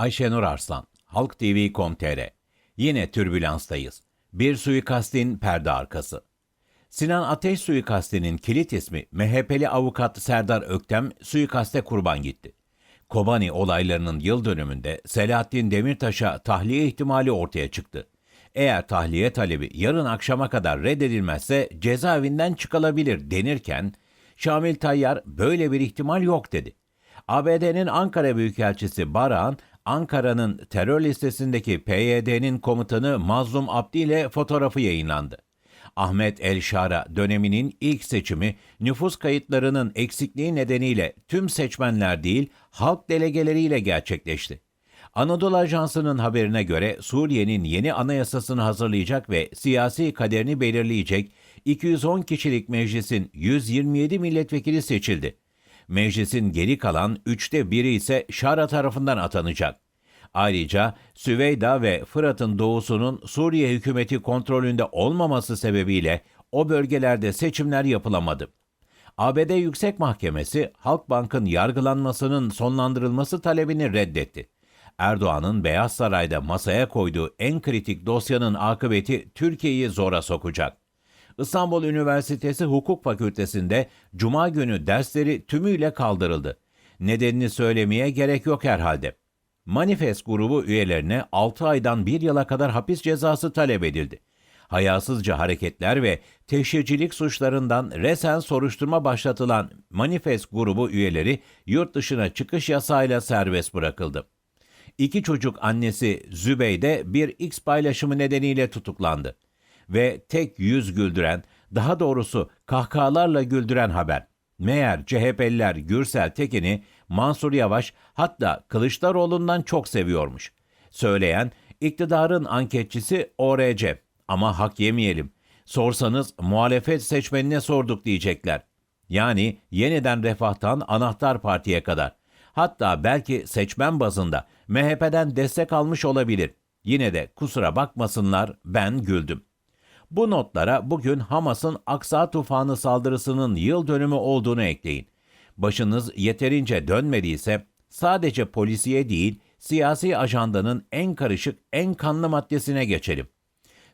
Ayşenur Arslan, Halk TV.com.tr Yine türbülanstayız. Bir suikastin perde arkası. Sinan Ateş suikastinin kilit ismi MHP'li avukat Serdar Öktem suikaste kurban gitti. Kobani olaylarının yıl dönümünde Selahattin Demirtaş'a tahliye ihtimali ortaya çıktı. Eğer tahliye talebi yarın akşama kadar reddedilmezse cezaevinden çıkılabilir denirken Şamil Tayyar böyle bir ihtimal yok dedi. ABD'nin Ankara Büyükelçisi Baran, Ankara'nın terör listesindeki PYD'nin komutanı Mazlum Abdi ile fotoğrafı yayınlandı. Ahmet El Şara döneminin ilk seçimi nüfus kayıtlarının eksikliği nedeniyle tüm seçmenler değil halk delegeleriyle gerçekleşti. Anadolu Ajansı'nın haberine göre Suriye'nin yeni anayasasını hazırlayacak ve siyasi kaderini belirleyecek 210 kişilik meclisin 127 milletvekili seçildi. Meclisin geri kalan üçte biri ise Şara tarafından atanacak. Ayrıca Süveyda ve Fırat'ın doğusunun Suriye hükümeti kontrolünde olmaması sebebiyle o bölgelerde seçimler yapılamadı. ABD Yüksek Mahkemesi Halkbank'ın yargılanmasının sonlandırılması talebini reddetti. Erdoğan'ın Beyaz Saray'da masaya koyduğu en kritik dosyanın akıbeti Türkiye'yi zora sokacak. İstanbul Üniversitesi Hukuk Fakültesi'nde Cuma günü dersleri tümüyle kaldırıldı. Nedenini söylemeye gerek yok herhalde. Manifest grubu üyelerine 6 aydan 1 yıla kadar hapis cezası talep edildi. Hayasızca hareketler ve teşhircilik suçlarından resen soruşturma başlatılan Manifest grubu üyeleri yurt dışına çıkış yasağıyla serbest bırakıldı. İki çocuk annesi Zübeyde bir X paylaşımı nedeniyle tutuklandı. Ve tek yüz güldüren, daha doğrusu kahkahalarla güldüren haber. Meğer CHP'liler Gürsel Tekin'i Mansur Yavaş hatta Kılıçdaroğlu'ndan çok seviyormuş. Söyleyen iktidarın anketçisi ORC ama hak yemeyelim. Sorsanız muhalefet seçmenine sorduk diyecekler. Yani yeniden refahtan anahtar partiye kadar. Hatta belki seçmen bazında MHP'den destek almış olabilir. Yine de kusura bakmasınlar ben güldüm. Bu notlara bugün Hamas'ın Aksa tufanı saldırısının yıl dönümü olduğunu ekleyin. Başınız yeterince dönmediyse sadece polisiye değil, siyasi ajandanın en karışık, en kanlı maddesine geçelim.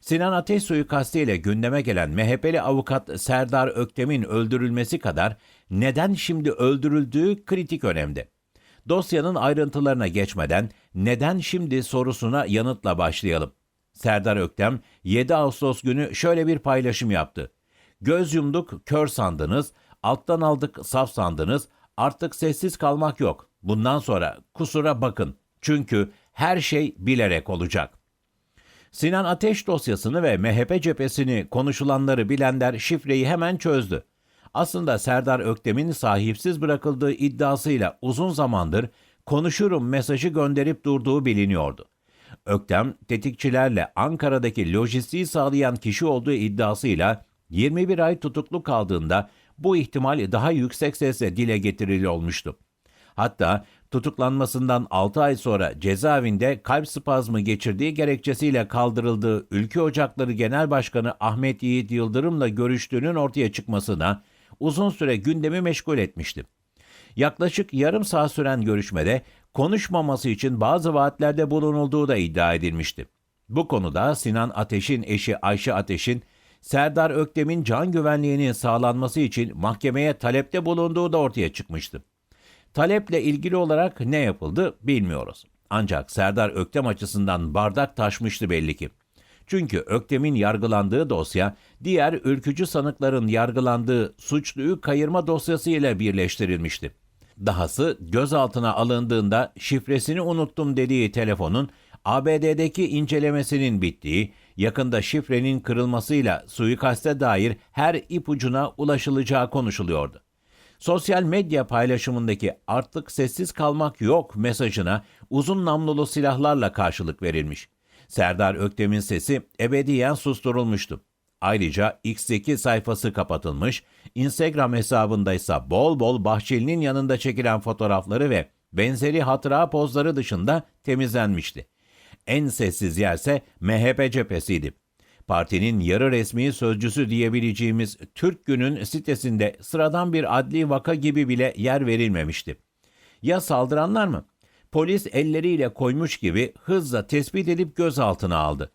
Sinan Ateş suikastiyle gündeme gelen MHP'li avukat Serdar Öktem'in öldürülmesi kadar neden şimdi öldürüldüğü kritik önemde. Dosyanın ayrıntılarına geçmeden neden şimdi sorusuna yanıtla başlayalım. Serdar Öktem 7 Ağustos günü şöyle bir paylaşım yaptı. Göz yumduk, kör sandınız, alttan aldık, saf sandınız, artık sessiz kalmak yok. Bundan sonra kusura bakın. Çünkü her şey bilerek olacak. Sinan Ateş dosyasını ve MHP cephesini konuşulanları bilenler şifreyi hemen çözdü. Aslında Serdar Öktem'in sahipsiz bırakıldığı iddiasıyla uzun zamandır konuşurum mesajı gönderip durduğu biliniyordu. Öktem, tetikçilerle Ankara'daki lojistiği sağlayan kişi olduğu iddiasıyla 21 ay tutuklu kaldığında bu ihtimal daha yüksek sesle dile getirili olmuştu. Hatta tutuklanmasından 6 ay sonra cezaevinde kalp spazmı geçirdiği gerekçesiyle kaldırıldığı Ülke Ocakları Genel Başkanı Ahmet Yiğit Yıldırım'la görüştüğünün ortaya çıkmasına uzun süre gündemi meşgul etmişti. Yaklaşık yarım saat süren görüşmede konuşmaması için bazı vaatlerde bulunulduğu da iddia edilmişti. Bu konuda Sinan Ateş'in eşi Ayşe Ateş'in Serdar Öktem'in can güvenliğinin sağlanması için mahkemeye talepte bulunduğu da ortaya çıkmıştı. Taleple ilgili olarak ne yapıldı bilmiyoruz. Ancak Serdar Öktem açısından bardak taşmıştı belli ki. Çünkü Öktem'in yargılandığı dosya diğer ülkücü sanıkların yargılandığı suçluyu kayırma dosyası ile birleştirilmişti. Dahası gözaltına alındığında şifresini unuttum dediği telefonun ABD'deki incelemesinin bittiği, yakında şifrenin kırılmasıyla suikaste dair her ipucuna ulaşılacağı konuşuluyordu. Sosyal medya paylaşımındaki artık sessiz kalmak yok mesajına uzun namlulu silahlarla karşılık verilmiş. Serdar Öktem'in sesi ebediyen susturulmuştu. Ayrıca X'deki sayfası kapatılmış, Instagram hesabında ise bol bol Bahçeli'nin yanında çekilen fotoğrafları ve benzeri hatıra pozları dışında temizlenmişti. En sessiz yerse MHP cephesiydi. Partinin yarı resmi sözcüsü diyebileceğimiz Türk Gün'ün sitesinde sıradan bir adli vaka gibi bile yer verilmemişti. Ya saldıranlar mı? Polis elleriyle koymuş gibi hızla tespit edip gözaltına aldı.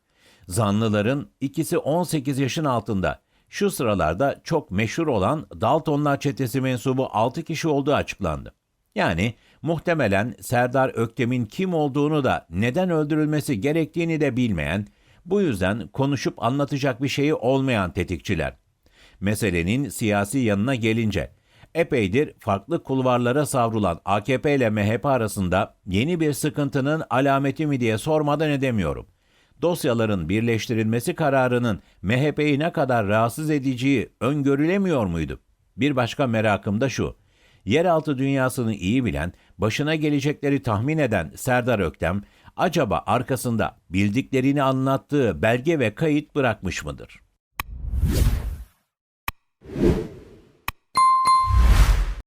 Zanlıların ikisi 18 yaşın altında. Şu sıralarda çok meşhur olan Daltonlar çetesi mensubu 6 kişi olduğu açıklandı. Yani muhtemelen Serdar Öktem'in kim olduğunu da neden öldürülmesi gerektiğini de bilmeyen, bu yüzden konuşup anlatacak bir şeyi olmayan tetikçiler. Meselenin siyasi yanına gelince, epeydir farklı kulvarlara savrulan AKP ile MHP arasında yeni bir sıkıntının alameti mi diye sormadan edemiyorum. Dosyaların birleştirilmesi kararının MHP'yi ne kadar rahatsız edeceği öngörülemiyor muydu? Bir başka merakım da şu. Yeraltı dünyasını iyi bilen, başına gelecekleri tahmin eden Serdar Öktem, acaba arkasında bildiklerini anlattığı belge ve kayıt bırakmış mıdır?